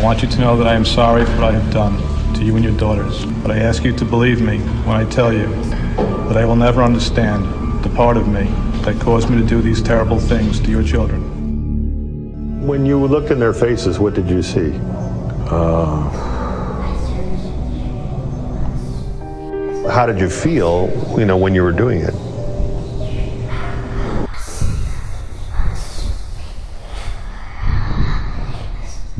I want you to know that I am sorry for what I have done to you and your daughters. But I ask you to believe me when I tell you that I will never understand the part of me that caused me to do these terrible things to your children. When you looked in their faces, what did you see? Uh, how did you feel, you know, when you were doing it?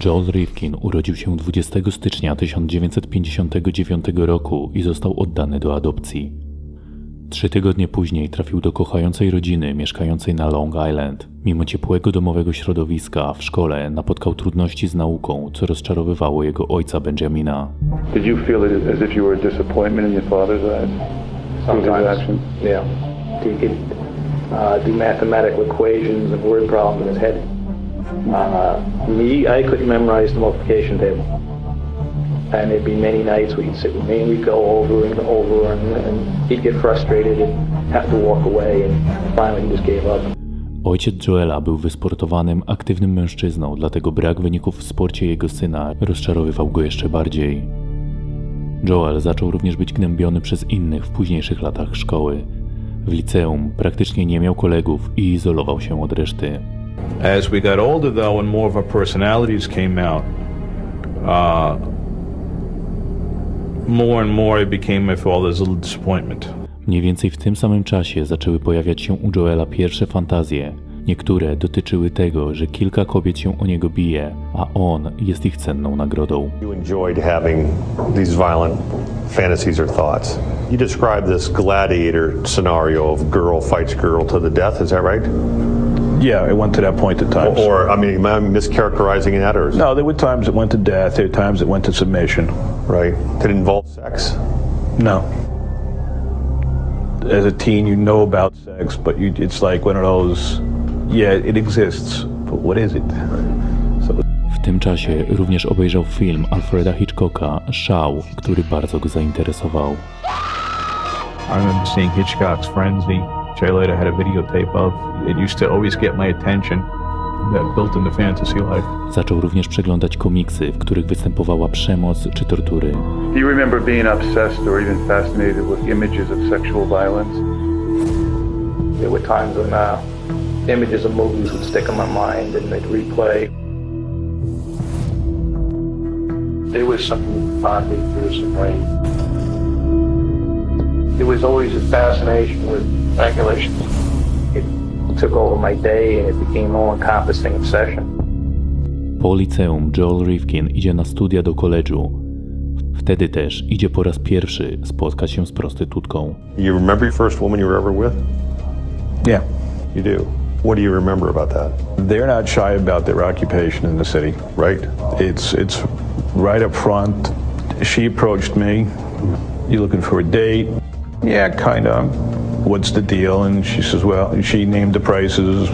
Joel Rifkin urodził się 20 stycznia 1959 roku i został oddany do adopcji. Trzy tygodnie później trafił do kochającej rodziny mieszkającej na Long Island. Mimo ciepłego domowego środowiska w szkole napotkał trudności z nauką, co rozczarowywało jego ojca Benjamina. Did you feel it as if you were a disappointment in your father's eyes? Through his Sometimes, actions? yeah. He could uh, do mathematical equations and word problems in his head. Uh, me, I couldn't memorize the multiplication table. And there'd be many nights sit with me and we'd go over and over and, and he'd get frustrated and have to walk away and finally he just gave up. Ojciec Joela był wysportowanym, aktywnym mężczyzną, dlatego brak wyników w sporcie jego syna rozczarowywał go jeszcze bardziej. Joel zaczął również być gnębiony przez innych w późniejszych latach szkoły. W liceum praktycznie nie miał kolegów i izolował się od reszty. As we got older, though, and more of our personalities came out, uh, more and more it became my father's little disappointment. Mniej więcej w tym samym czasie zaczęły pojawiać się u Joela pierwsze fantazje. Niektóre dotyczyły tego, że kilka kobiet się o niego bije, a on jest ich cenną nagrodą. You enjoyed having these violent fantasies or thoughts. You described this gladiator scenario of girl fights girl to the death, is that right? Yeah, it went to that point at times. Or, I mean, am I mischaracterizing that, or is no, there were times it went to death. There were times it went to submission. right? Did it involve sex? No. As a teen, you know about sex, but you, it's like one of those, yeah, it exists, but what is it? So W tym czasie również obejrzał film Alfreda Hitchcocka Szał, który bardzo go zainteresował. I remember seeing Hitchcock's Frenzy, which I had a videotape of. It used to always get my attention. That built into fantasy life. Zaczął również przeglądać komiksy, w których występowała przemoc czy tortury. Do you remember being obsessed or even fascinated with images of sexual violence? There were times when uh, images of movies would stick in my mind and they'd replay. There was something oddly gruesome way. There was always a fascination with strangulation. It took over my day and it became an all-encompassing obsession. Po liceum Joel Rifkin idzie na studia do koledżu. Wtedy też idzie po raz pierwszy spotkać się z prostytutką. You remember your first woman you were ever with? Yeah. You do. What do you remember about that? They're not shy about their occupation in the city. Right? It's it's right up front. She approached me. You looking for a date? Yeah, kind of. What's the deal? And she says, well, she named the prices.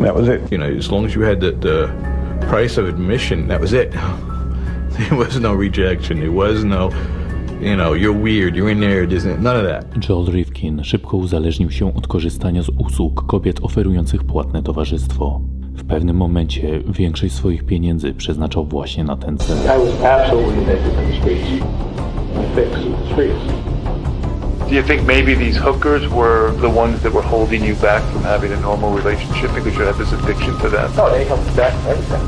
That was it. You know, as long as you had the, the price of admission, that was it. There was no rejection. There was no, you know, you're weird, you're in there, it isn't. None of that. Joel Rifkin szybko uzależnił się od korzystania z usług kobiet oferujących płatne towarzystwo. W pewnym momencie większość swoich pieniędzy przeznaczał właśnie na ten cel. I was absolutely addicted to the streets. Fix the streets. Do you think maybe these hookers were the ones that were holding you back from having a normal relationship because you had this addiction to them? No, they me back from everything.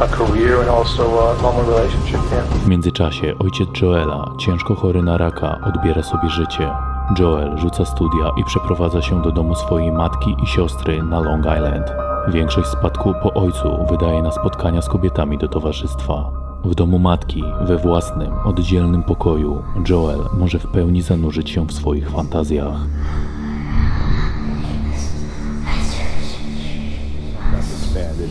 A career and also a normal relationship, yeah. W międzyczasie ojciec Joela, ciężko chory na raka, odbiera sobie życie. Joel rzuca studia i przeprowadza się do domu swojej matki i siostry na Long Island. Większość spadku po ojcu wydaje na spotkania z kobietami do towarzystwa. W domu matki, we własnym, oddzielnym pokoju, Joel może w pełni zanurzyć się w swoich fantazjach.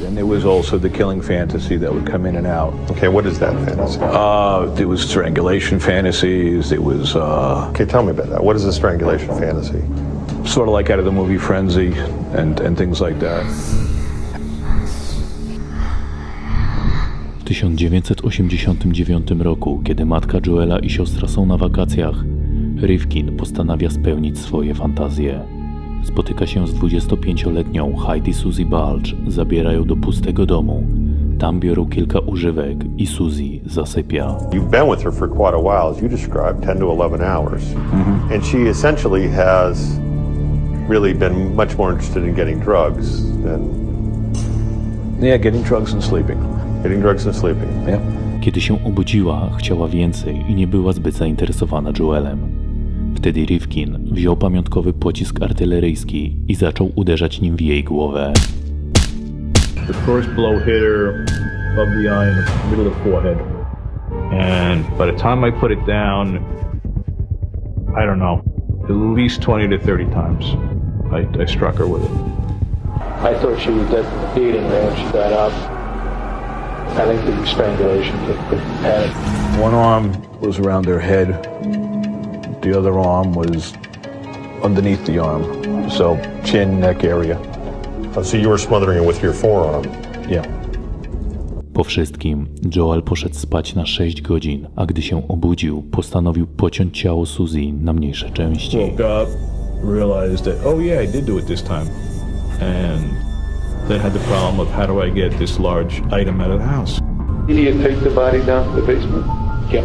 And there was also the killing fantasy that would come in and out. Okay, what is that fantasy? Uh, there was strangulation fantasies. There was uh, Okay, tell me about that. What is a strangulation fantasy? sort of like out of the movie Frenzy and, and things like that. 1989 roku, kiedy matka Joela i siostra są na wakacjach, Rifkin postanawia spełnić swoje fantazje. Spotyka się z 25-letnią Heidi Suzy Balch, zabiera ją do pustego domu. Tam biorą kilka używek i Suzy zasypia. You've been with her for quite a while, as you described, 10 to 11 hours. And she essentially has really been much more interested in getting drugs than Yeah, getting drugs and sleeping. Getting drugs and sleeping. Yeah. Kiedy się obudziła, chciała więcej i nie była zbyt zainteresowana Joelem. Wtedy Rifkin wziął pamiątkowy pocisk artyleryjski i zaczął uderzać nim w jej głowę. The first blow hit her above the eye in the middle of the forehead. And by the time I put it down, I don't know, at least 20 to 30 times I, I struck her with it. I thought she was dead from the beating there when she got up. I think the strangulation kicked the panic. One arm was around her head. The other arm was underneath the arm. So chin, neck area. Oh, So you were smothering it with your forearm. Yeah. Po wszystkim Joel poszedł spać na 6 godzin, a gdy się obudził, postanowił pociąć ciało Suzy na mniejsze części. Woke up, realized that, oh yeah, I did do it this time. And then had the problem of how do I get this large item out of the house? Did you take the body down to the basement? Yeah.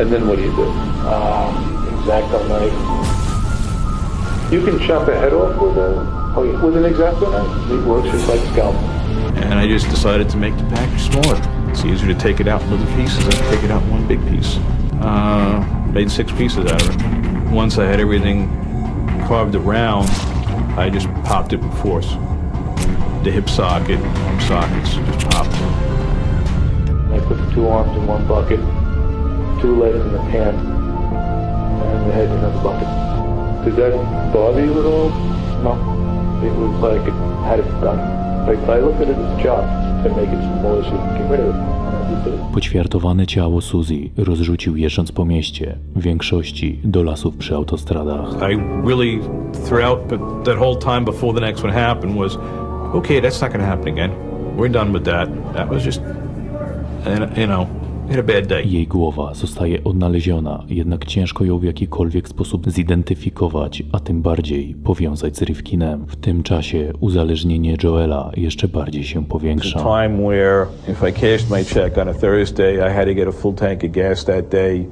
And then what do you do? Um, exacto knife. You can chop a head off with a oh, yeah, with an exacto knife. It works just like scalpel. And I just decided to make the package smaller. It's easier to take it out in little pieces than take it out in one big piece. Uh, made six pieces out of it. Once I had everything carved around, I just popped it with force. The hip socket, arm sockets, just popped. I put the two arms in one bucket, two legs in the pan, and the head in another bucket. Did that bother you at all? No. It was like it had it done. Like I looked at it as a job to make it smaller so you can get rid of it. And I just did it. Poćwiartowane ciało Suzy rozrzucił jeżdżąc po mieście, w większości do lasów przy autostradach. I really, throughout but that whole time before the next one happened, was okay. That's not going to happen again. We're done with that. That was just, and you know, had a bad day. Jej głowa zostaje odnaleziona, jednak ciężko ją w jakikolwiek sposób zidentyfikować, a tym bardziej powiązać z Rifkinem. W tym czasie uzależnienie Joela jeszcze bardziej się powiększa. Time where if I cashed my check on a Thursday, I had to get a full tank of gas that day,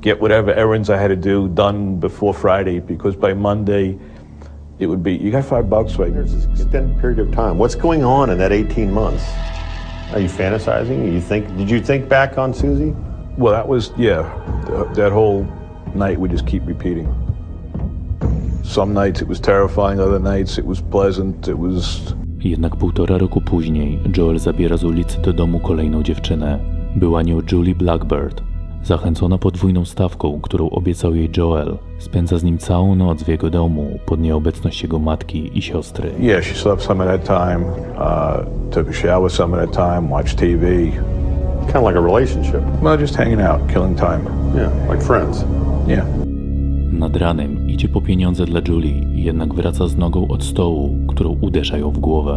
get whatever errands I had to do done before Friday, because by Monday it would be, you got five bucks right There's this extended period of time. What's going on in that 18 months? Are you fantasizing? You think? Did you think back on Susie? Well, that was, yeah, th- that whole night we just keep repeating. Some nights it was terrifying, other nights it was pleasant, it was Jednak półtora roku później Joel zabiera z ulicy do domu kolejną dziewczynę. Była nią Julie Blackbird. Zachęcona podwójną stawką, którą obiecał jej Joel, spędza z nim całą noc w jego domu pod nieobecność jego matki i siostry. Yeah, she slept some of that time, uh, took a shower some of that time, watched TV. Kind of like a relationship. Well, just hanging out, killing time. Yeah, like friends. Yeah. Nad ranem idzie po pieniądze dla Julie, jednak wraca z nogą od stołu, którą uderza ją w głowę.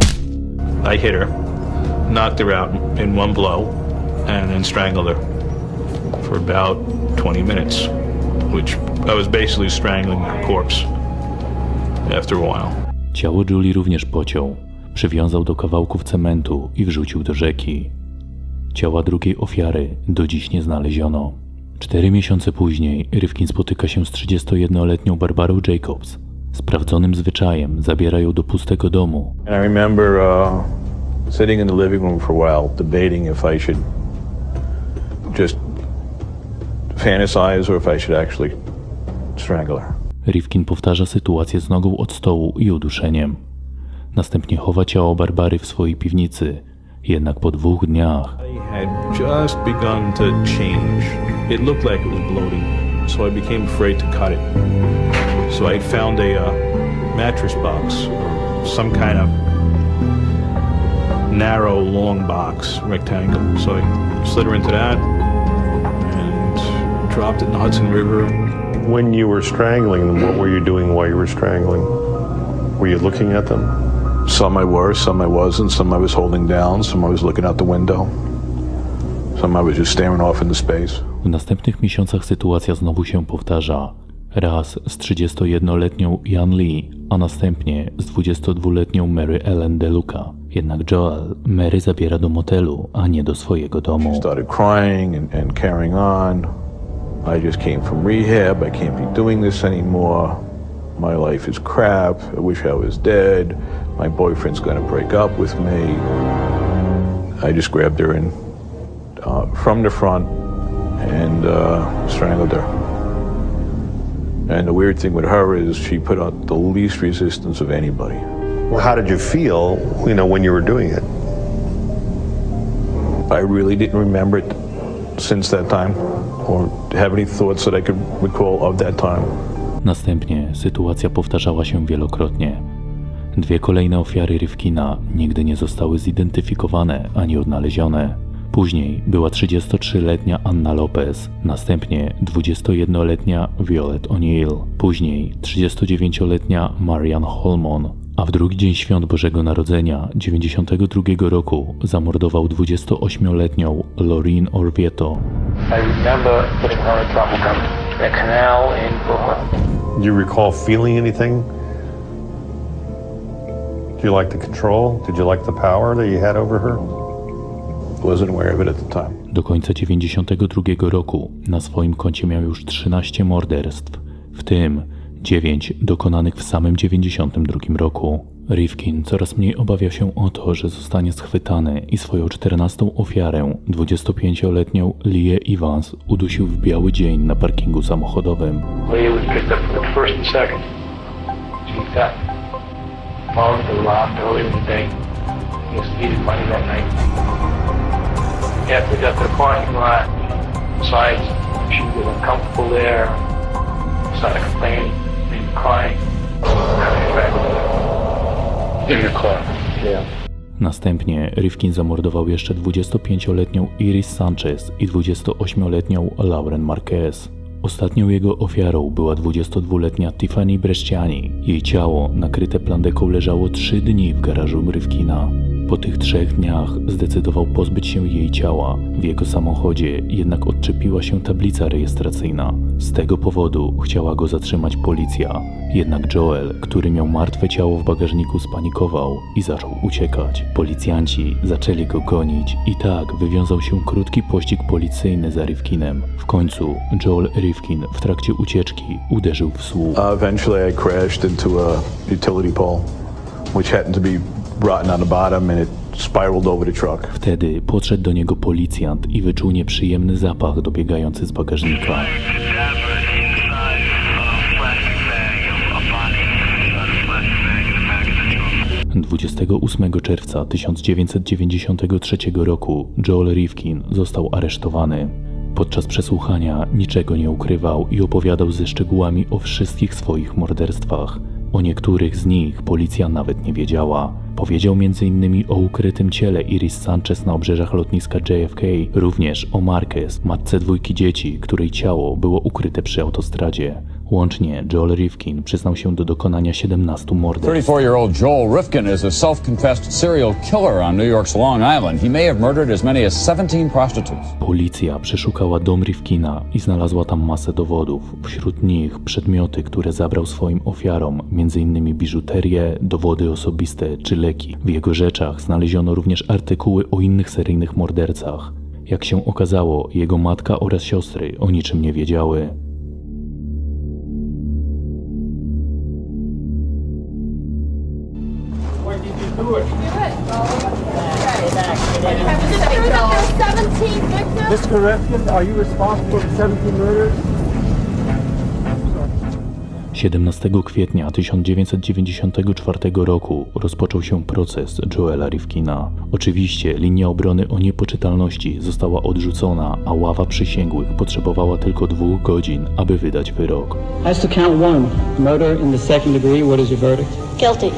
I hit her, knocked her out in one blow, and then strangled her about 20 minutes, which I was basically strangling her corpse after a while. Ciało Julie również pociął, przywiązał do kawałków cementu i wrzucił do rzeki. Ciała drugiej ofiary do dziś nie znaleziono. Cztery miesiące później Rifkin spotyka się z 31-letnią Barbarą Jacobs. Sprawdzonym zwyczajem zabiera ją do pustego domu. And I remember uh, sitting in the living room for a while, debating if I should just fantasize or if I should actually strangle her. Rifkin powtarza sytuację z nogą od stołu i uduszeniem. Następnie chowa ciało Barbary w swojej piwnicy, jednak po dwóch dniach I had just begun to change. It looked like it was bloating, so I became afraid to cut it. So I found a uh, mattress box, or some kind of narrow, long box, rectangle. So I slid her into that dropped in the Hudson River. When you were strangling them, what were you doing while you were strangling? Were you looking at them? Some I were, some I wasn't, some I was holding down, some I was looking out the window, some I was just staring off into space. W następnych miesiącach sytuacja znowu się powtarza. Raz z 31-letnią Jan Lee, a następnie z 22-letnią Mary Ellen DeLuca. Jednak Joel Mary zabiera do motelu, a nie do swojego domu. started crying and, and carrying on. I just came from rehab. I can't be doing this anymore. My life is crap. I wish I was dead. My boyfriend's going to break up with me. I just grabbed her and uh, from the front and uh, strangled her. And the weird thing with her is she put out the least resistance of anybody. Well, how did you feel, you know, when you were doing it? I really didn't remember it since that time or have any thoughts that I could recall of that time. Następnie sytuacja powtarzała się wielokrotnie. Dwie kolejne ofiary Rifkina nigdy nie zostały zidentyfikowane ani odnalezione. Później była 33-letnia Anna Lopez, następnie 21-letnia Violet O'Neill, później 39-letnia Marian Holmon, a w drugi dzień świąt Bożego Narodzenia 92 roku zamordował 28-letnią Loreen Orvieto. Do you recall feeling anything? Do you like the control? Did you like the power that you had over her? Wasn't aware of it at the time. Do końca 92 roku na swoim koncie miał już 13 morderstw, w tym 9 dokonanych w samym 92 roku. Rifkin coraz mniej obawiał się o to, że zostanie schwytany i swoją 14 ofiarę, 25-letnią Lię Evans, udusił w biały dzień na parkingu samochodowym. Besides, she was uncomfortable there, started complaining, In car. Yeah. Następnie Rifkin zamordował jeszcze 25-letnią Iris Sanchez i 28-letnią Lauren Marquez. Ostatnią jego ofiarą była 22-letnia Tiffany Breszciani. Jej ciało, nakryte plandeką, leżało 3 dni w garażu Rifkina. Po tych trzech dniach zdecydował pozbyć się jej ciała. W jego samochodzie jednak odczepiła się tablica rejestracyjna. Z tego powodu chciała go zatrzymać policja. Jednak Joel, który miał martwe ciało w bagażniku, spanikował i zaczął uciekać. Policjanci zaczęli go gonić i tak wywiązał się krótki pościg policyjny za Rifkinem. W końcu Joel Rifkin w trakcie ucieczki uderzył w słup. Uh, eventually, I crashed into a utility pole, which happened to be Wtedy podszedł do niego policjant i wyczuł nieprzyjemny zapach dobiegający z bagażnika. 28 czerwca 1993 roku Joel Rifkin został aresztowany. Podczas przesłuchania niczego nie ukrywał i opowiadał ze szczegółami o wszystkich swoich morderstwach. O niektórych z nich policja nawet nie wiedziała. Powiedział m.in. o ukrytym ciele Iris Sanchez na obrzeżach lotniska JFK, również o Marquez, matce dwójki dzieci, której ciało było ukryte przy autostradzie. Łącznie Joel Rifkin przyznał się do dokonania 17 morderstw. 34-year-old Joel Rifkin is a self-confessed serial killer on New York's Long Island. He may have murdered as many as 17 prostitutes. Policja przeszukała dom Rifkina i znalazła tam masę dowodów. Wśród nich przedmioty, które zabrał swoim ofiarom, m.in. biżuterię, dowody osobiste czy leki. W jego rzeczach znaleziono również artykuły o innych seryjnych mordercach. Jak się okazało, jego matka oraz siostry o niczym nie wiedziały. Mr. Rifkin, are you responsible for 17 murders? 17 kwietnia 1994 roku rozpoczął się proces Joela Rifkina. Oczywiście linia obrony o niepoczytalności została odrzucona, a ława przysięgłych potrzebowała tylko dwóch godzin, aby wydać wyrok. As to count one, murder in the second degree, what is your verdict? Guilty.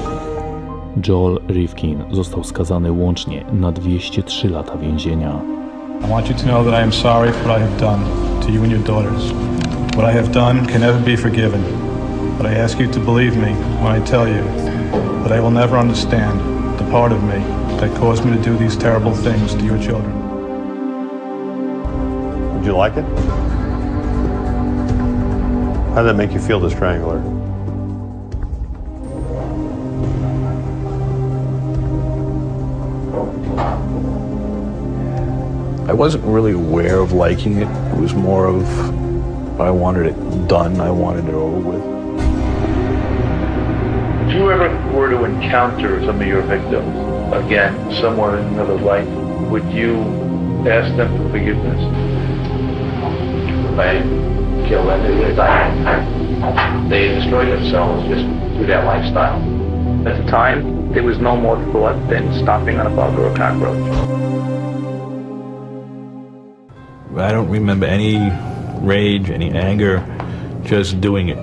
Joel Rifkin został skazany łącznie na 203 lata więzienia. I want you to know that I am sorry for what I have done to you and your daughters. What I have done can never be forgiven. But I ask you to believe me when I tell you that I will never understand the part of me that caused me to do these terrible things to your children. Did you like it? How did that make you feel, the strangler? I wasn't really aware of liking it. It was more of I wanted it done. I wanted it over with. If you ever were to encounter some of your victims again somewhere in another life, would you ask them for forgiveness? If I kill them, they would die. They destroyed themselves just through that lifestyle. At the time, there was no more thought than stomping on a bug or a cockroach. I don't remember any rage, any anger, just doing it.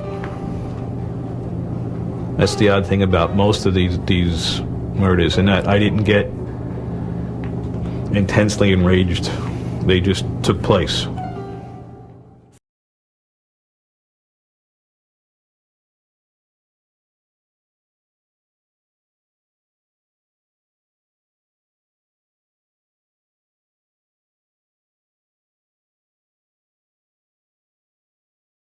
That's the odd thing about most of these these murders, and that I didn't get intensely enraged. They just took place.